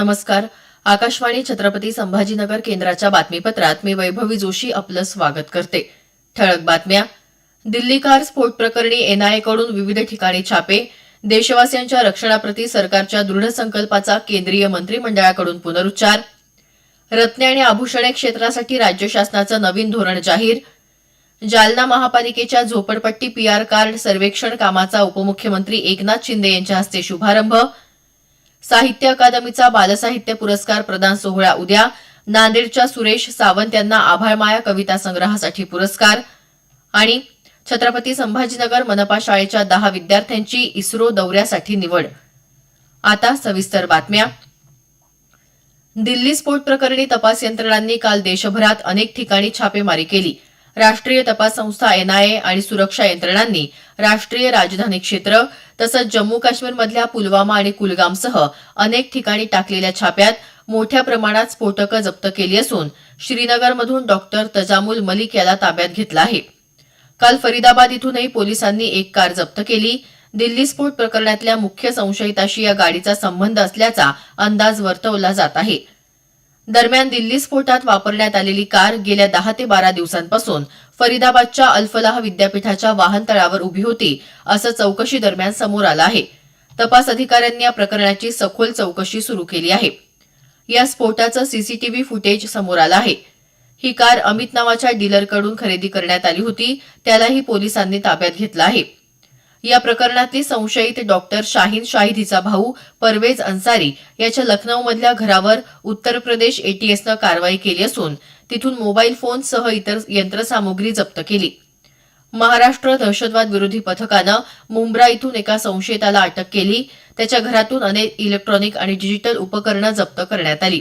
नमस्कार. आकाशवाणी छत्रपती संभाजीनगर केंद्राच्या बातमीपत्रात मी वैभवी जोशी आपलं स्वागत करते. ठळक बातम्या. दिल्ली कार स्फोट प्रकरणी एनआयएकडून विविध ठिकाणी छापे. देशवासियांच्या रक्षणाप्रती सरकारच्या दृढ संकल्पाचा केंद्रीय मंत्रिमंडळाकडून पुनरुच्चार. रत्ने आणि आभूषणे क्षेत्रासाठी राज्य शासनाचं नवीन धोरण जाहीर. जालना महापालिकेच्या झोपडपट्टी पीआर कार्ड सर्वेक्षण कामाचा उपमुख्यमंत्री एकनाथ शिंदे यांच्या हस्ते शुभारंभ. साहित्य अकादमीचा बालसाहित्य पुरस्कार प्रदान सोहळा उद्या. नांदेडच्या सुरेश सावंत यांना आभाळमाया कविता संग्रहासाठी पुरस्कार. आणि छत्रपती संभाजीनगर मनपा शाळेच्या दहा विद्यार्थ्यांची इस्रो दौऱ्यासाठी निवड. आता सविस्तर बातम्या. दिल्ली स्फोट प्रकरणी तपास यंत्रणांनी काल देशभरात अनेक ठिकाणी छापेमारी केली. राष्ट्रीय तपास संस्था एनआयए आणि सुरक्षा यंत्रणांनी राष्ट्रीय राजधानी क्षेत्र तसंच जम्मू काश्मीरमधल्या पुलवामा आणि कुलगामसह अनेक ठिकाणी टाकलेल्या छाप्यात मोठ्या प्रमाणात स्फोटकं जप्त केली असून श्रीनगरमधून डॉक्टर तजामुल मलिक याला ताब्यात घेतलं आहे. काल फरीदाबाद इथूनही पोलिसांनी एक कार जप्त केली. दिल्ली स्फोट प्रकरणातल्या मुख्य संशयिताशी या गाडीचा संबंध असल्याचा अंदाज वर्तवला जात आहे. दरम्यान दिल्ली स्फोटात वापरण्यात आलेली कार गेल्या दहा ते बारा दिवसांपासून फरीदाबादच्या अल्फलाह विद्यापीठाच्या वाहनतळावर उभी होती असं चौकशी दरम्यान समोर आलं आहे. तपास अधिकाऱ्यांनी या प्रकरणाची सखोल चौकशी सुरू केली आहे. या स्फोटाचं सीसीटीव्ही फुटेज समोर आलं आहे. ही कार अमित नावाच्या डीलरकडून खरेदी करण्यात आली होती त्यालाही पोलिसांनी ताब्यात घेतलं आहे. या प्रकरणातली संशयित डॉक्टर शाहीन शाहिद हिचा भाऊ परवेज अन्सारी याच्या लखनौमधल्या घरावर उत्तर प्रदेश एटीएसनं कारवाई केली असून तिथून मोबाईल फोनसह इतर यंत्रसामुग्री जप्त केली. महाराष्ट्र दहशतवाद विरोधी पथकानं मुंब्रा इथून एका संशयिताला अटक केली. त्याच्या घरातून अनेक इलेक्ट्रॉनिक आणि डिजिटल उपकरणं जप्त करण्यात आली.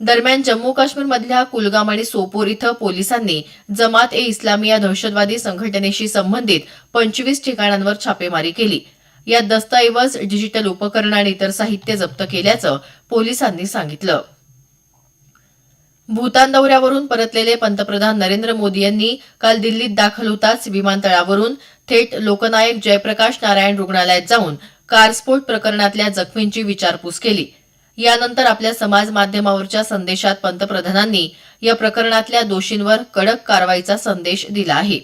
दरम्यान जम्मू काश्मीरमधल्या कुलगाम आणि सोपोर इथं पोलिसांनी जमात ए इस्लामी या दहशतवादी संघटनेशी संबंधित पंचवीस ठिकाणांवर छापेमारी केली. यात दस्तऐवज डिजिटल उपकरणं आणि इतर साहित्य जप्त केल्याचं पोलिसांनी सांगितलं. भूतान दौऱ्यावरून परतलेले पंतप्रधान नरेंद्र मोदी यांनी काल दिल्लीत दाखल होताच विमानतळावरून थेट लोकनायक जयप्रकाश नारायण रुग्णालयात जाऊन कारस्फोट प्रकरणातल्या जखमींची विचारपूस केली. यानंतर आपल्या समाज माध्यमावरच्या संदेशात पंतप्रधानांनी या प्रकरणातल्या दोषींवर कडक कारवाईचा संदेश दिला आहे.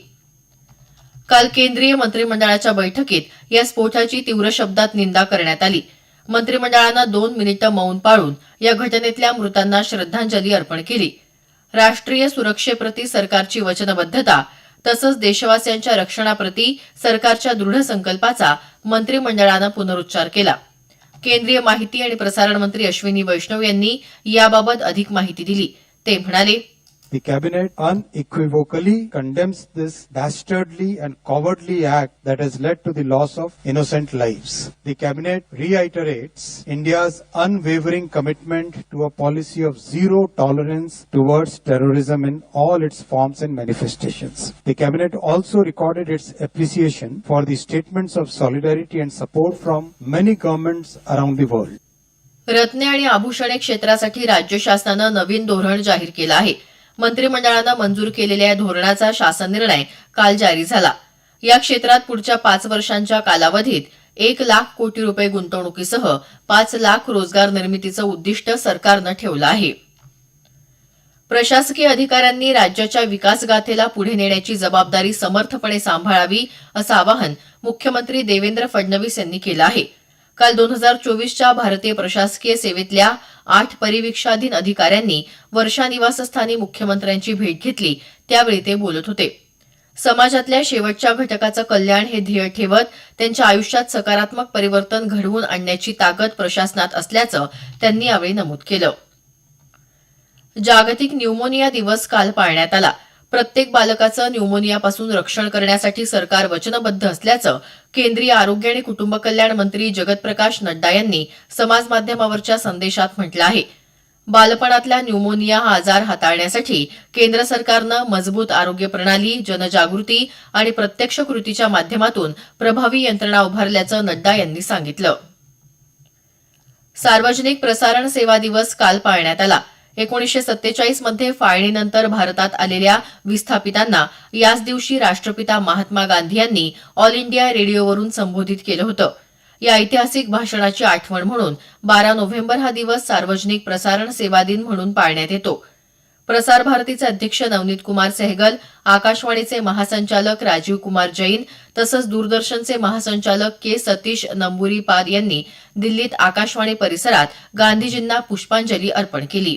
काल केंद्रीय मंत्रिमंडळाच्या बैठकीत या स्फोटाची तीव्र शब्दात निंदा करण्यात आली. मंत्रिमंडळानं दोन मिनिटं मौन पाळून या घटनेतल्या मृतांना श्रद्धांजली अर्पण केली. राष्ट्रीय सुरक्षेप्रती सरकारची वचनबद्धता तसंच देशवासियांच्या रक्षणाप्रती सरकारच्या दृढ संकल्पाचा मंत्रिमंडळानं पुनरुच्चार केला. केंद्रीय माहिती आणि प्रसारण मंत्री अश्विनी वैष्णव यांनी याबाबत अधिक माहिती दिली. ते म्हणाले The cabinet unequivocally condemns this dastardly and cowardly act that has led to the loss of innocent lives. The cabinet reiterates India's unwavering commitment to a policy of zero tolerance towards terrorism in all its forms and manifestations. The cabinet also recorded its appreciation for the statements of solidarity and support from many governments around the world. रत्ने आणि आभूषणे क्षेत्रासाठी राज्य शासनानं नवीन धोरण जाहीर केलं आहे मंत्रिमंडळानं मंजूर केलेल्या या धोरणाचा शासन निर्णय काल जारी झाला. या क्षेत्रात पुढच्या पाच वर्षांच्या कालावधीत एक लाख कोटी रुपये गुंतवणुकीसह पाच लाख रोजगार निर्मितीचं उद्दिष्ट सरकारनं ठेवलं आहे. प्रशासकीय अधिकाऱ्यांनी राज्याच्या विकासगाथेला पुढे नेण्याची जबाबदारी समर्थपणे सांभाळावी असं आवाहन मुख्यमंत्री देवेंद्र फडणवीस यांनी केलं आहे. काल दोन हजार चोवीसच्या भारतीय प्रशासकीय सेवेतल्या आठ परिवीक्षाधीन अधिकाऱ्यांनी वर्षा निवासस्थानी मुख्यमंत्र्यांची भेट घेतली. त्यावेळी ते बोलत होते. समाजातल्या शेवटच्या घटकाचं कल्याण हे ध्येय ठेवत त्यांच्या आयुष्यात सकारात्मक परिवर्तन घडवून आणण्याची ताकद प्रशासनात असल्याचं त्यांनी यावेळी नमूद केलं. जागतिक न्यूमोनिया दिवस काल पाळण्यात आला. प्रत्येक बालकाचं न्यूमोनियापासून रक्षण करण्यासाठी सरकार वचनबद्ध असल्याचं केंद्रीय आरोग्य आणि कुटुंब कल्याण मंत्री जगतप्रकाश नड्डा यांनी समाज माध्यमावरच्या संदेशात म्हटलं आहे. बालपणातल्या न्यूमोनिया हा आजार हाताळण्यासाठी केंद्र सरकारनं मजबूत आरोग्य प्रणाली जनजागृती आणि प्रत्यक्ष कृतीच्या माध्यमातून प्रभावी यंत्रणा उभारल्याचं नड्डा यांनी सांगितलं. सार्वजनिक प्रसारण सेवा दिवस काल पाळण्यात आला. एकोणीसशे सत्तेचाळीसमध्ये फाळणीनंतर भारतात आलेल्या विस्थापितांना याच दिवशी राष्ट्रपिता महात्मा गांधी यांनी ऑल इंडिया रेडिओवरून संबोधित केलं होतं. या ऐतिहासिक भाषणाची आठवण म्हणून बारा नोव्हेंबर हा दिवस सार्वजनिक प्रसारण सेवा दिन म्हणून पाळण्यात येतो. प्रसार भारतीचे अध्यक्ष नवनीत कुमार सहगल आकाशवाणीचे महासंचालक राजीव कुमार जैन तसंच दूरदर्शनचे महासंचालक के सतीश नंबुरीपाद यांनी दिल्लीत आकाशवाणी परिसरात गांधीजींना पुष्पांजली अर्पण केली.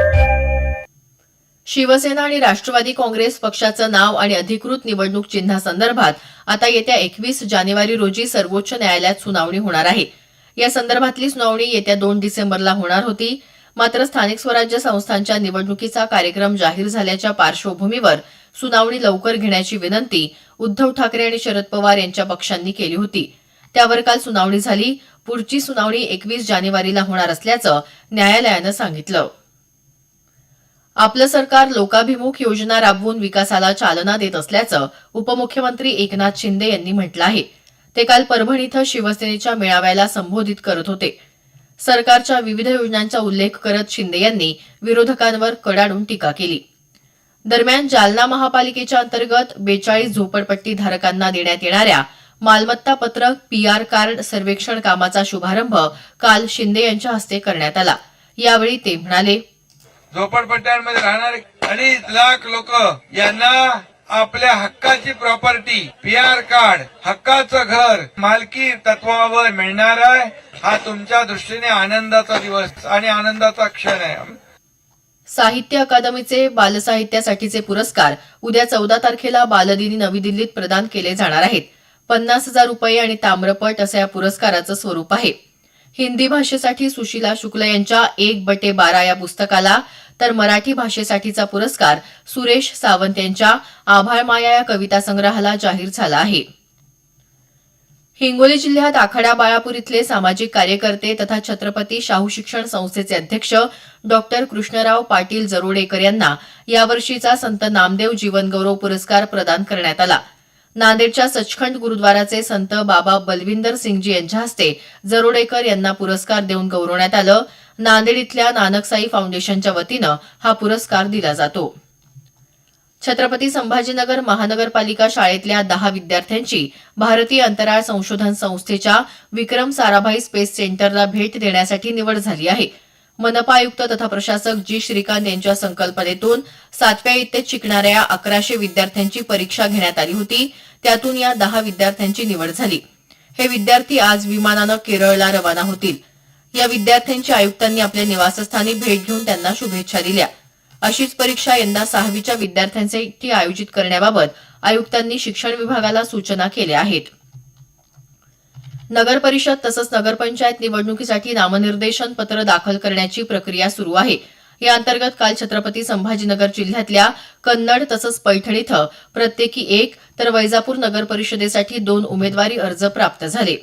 शिवसेना आणि राष्ट्रवादी काँग्रेस पक्षाचं नाव आणि अधिकृत निवडणूक चिन्हासंदर्भात आता येत्या एकवीस जानेवारी रोजी सर्वोच्च न्यायालयात सुनावणी होणार आहे. या संदर्भातली सुनावणी येत्या दोन डिसेंबरला होणार होती. मात्र स्थानिक स्वराज्य संस्थांच्या निवडणुकीचा कार्यक्रम जाहीर झाल्याच्या पार्श्वभूमीवर सुनावणी लवकर घेण्याची विनंती उद्धव ठाकरे आणि शरद पवार यांच्या पक्षांनी केली होती. त्यावर काल सुनावणी झाली. पुढची सुनावणी एकवीस जानेवारीला होणार असल्याचं न्यायालयानं सांगितलं. आपलं सरकार लोकाभिमुख योजना राबवून विकासाला चालना देत असल्याचं उपमुख्यमंत्री एकनाथ शिंदे यांनी म्हटलं आहे. ते काल परभणी इथं शिवसेनेच्या मेळाव्याला संबोधित करत होते. सरकारच्या विविध योजनांचा उल्लेख करत शिंदे यांनी विरोधकांवर कडाडून टीका केली. दरम्यान जालना महापालिकेच्या अंतर्गत बेचाळीस झोपडपट्टी धारकांना देण्यात येणाऱ्या मालमत्ता पत्रक पीआर कार्ड सर्वेक्षण कामाचा शुभारंभ काल शिंदे यांच्या हस्ते करण्यात आला. यावेळी ते म्हणाले झोपडपट्ट्यांमध्ये राहणारे अडीच लाख लोक यांना आपल्या हक्काची प्रॉपर्टी पी आर कार्ड हक्काचं घर मालकी तत्वावर मिळणार आहे. हा तुमच्या दृष्टीने आनंदाचा दिवस आणि आनंदाचा क्षण आहे. साहित्य अकादमीचे बालसाहित्यासाठीचे पुरस्कार उद्या चौदा तारखेला बालदिनी नवी दिल्लीत प्रदान केले जाणार आहेत. पन्नास हजार रुपये आणि ताम्रपट असं या पुरस्काराचं स्वरूप आहे. हिंदी भाषेसाठी सुशीला शुक्ल यांच्या एक बटे बारा या पुस्तकाला तर मराठी भाषेसाठीचा पुरस्कार सुरेश सावंत यांच्या आभाळ माया या कविता संग्रहाला जाहीर झाला आहे. हिंगोली जिल्ह्यात आखाडा बाळापूर इथले सामाजिक कार्यकर्ते तथा छत्रपती शाहू शिक्षण संस्थेचे अध्यक्ष डॉक्टर कृष्णराव पाटील जरोडेकर यांना यावर्षीचा संत नामदेव जीवनगौरव पुरस्कार प्रदान करण्यात आला. नांदेडच्या सचखंड गुरुद्वाराचे संत बाबा बलविंदर सिंगजी यांच्या हस्ते जरोडेकर यांना पुरस्कार देऊन गौरवण्यात आलं. नांदेड इथल्या नानकसाई फाउंडेशनच्या वतीनं हा पुरस्कार दिला जातो. छत्रपती संभाजीनगर महानगरपालिका शाळेतल्या दहा विद्यार्थ्यांची भारतीय अंतराळ संशोधन संस्थेच्या विक्रम साराभाई स्पेस सेंटरला भेट देण्यासाठी निवड झाली आहे. मनपा आयुक्त तथा प्रशासक जी श्रीकांत यांच्या संकल्पनेतून सातव्या इयत्तेत शिकणाऱ्या अकराशे विद्यार्थ्यांची परीक्षा घेण्यात आली होती. त्यातून या दहा विद्यार्थ्यांची निवड झाली. हे विद्यार्थी आज विमानानं केरळला रवाना होतील. या विद्यार्थ्यांची आयुक्तांनी आपल्या निवासस्थानी भेट घेऊन त्यांना शुभेच्छा दिल्या. अशीच परीक्षा यंदा सहावीच्या विद्यार्थ्यांसाठी आयोजित करण्याबाबत आयुक्तांनी शिक्षण विभागाला सूचना केल्या आहेत. नगर परिषद तसंच नगरपंचायत निवडणुकीसाठी नामनिर्देशन पत्र दाखल करण्याची प्रक्रिया सुरू आहे. या अंतर्गत काल छत्रपती संभाजीनगर जिल्ह्यातल्या कन्नड तसंच पैठण इथं प्रत्येकी एक तर वैजापूर नगर परिषदेसाठी दोन उमेदवारी अर्ज प्राप्त झाले.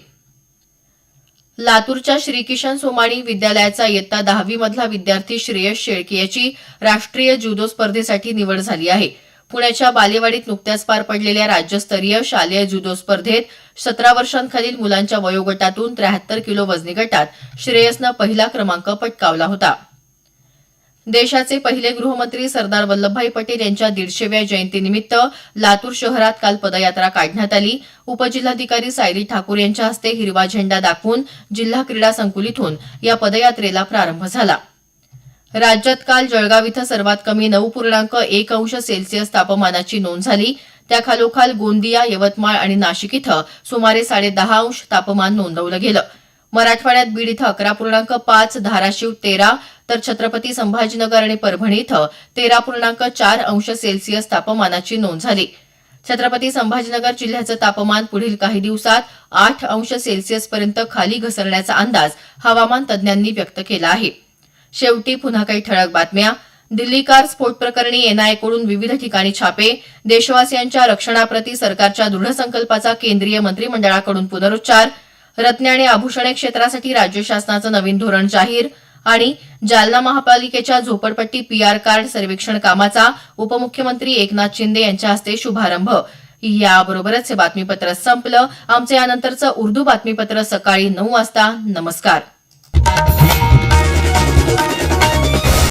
लातूरच्या श्रीकिशन सोमाणी विद्यालयाचा इयत्ता दहावी मधला विद्यार्थी श्रेयस शेळके याची राष्ट्रीय जुदो स्पर्धेसाठी निवड झाली आहे. पुण्याच्या बालेवाडीत नुकत्याच पार पडलेल्या राज्यस्तरीय शालेय जुदो स्पर्धेत सतरा वर्षांखालील मुलांच्या वयोगटातून त्र्याहत्तर किलो वजनी गटात श्रेयसनं पहिला क्रमांक पटकावला होता. देशाचे पहिले गृहमंत्री सरदार वल्लभभाई पटेल यांच्या दीडशेव्या जयंतीनिमित्त लातूर शहरात काल पदयात्रा काढण्यात आली. उपजिल्हाधिकारी सायली ठाकूर यांच्या हस्ते हिरवा झेंडा दाखवून जिल्हा क्रीडा संकुल इथून या पदयात्रेला प्रारंभ झाला. राज्यात काल जळगाव इथं सर्वात कमी नऊ पूर्णांक एक अंश सेल्सिअस तापमानाची नोंद झाली. त्याखालोखाल गोंदिया यवतमाळ आणि नाशिक इथं सुमारे साडेदहा अंश तापमान नोंदवलं गेलं. मराठवाड्यात बीड इथं अकरा पूर्णांक पाच धाराशिव तेरा तर छत्रपती संभाजीनगर आणि परभणी इथं तेरा पूर्णांक चार अंश सेल्सिअस तापमानाची नोंद झाली. छत्रपती संभाजीनगर जिल्ह्याचं तापमान पुढील काही दिवसात आठ अंश सेल्सिअस पर्यंत खाली घसरण्याचा अंदाज हवामान तज्ज्ञांनी व्यक्त केला आहे. शेवटी पुन्हा काही ठळक बातम्या. दिल्ली कार स्फोट प्रकरणी एनआयकडून विविध ठिकाणी छापे. देशवासियांच्या रक्षणाप्रती सरकारच्या दृढ संकल्पाचा केंद्रीय मंत्रिमंडळाकडून पुनरुच्चार. रत्ने आणि आभूषणे क्षेत्रासाठी राज्य शासनाचं नवीन धोरण जाहीर. आणि जालना महापालिकेच्या झोपडपट्टी पीआर कार्ड सर्वेक्षण कामाचा उपमुख्यमंत्री एकनाथ शिंदे यांच्या हस्ते शुभारंभ. याबरोबरच हे बातमीपत्र संपलं. आमचं यानंतरचं उर्दू बातमीपत्र सकाळी नऊ वाजता. नमस्कार. Thank you.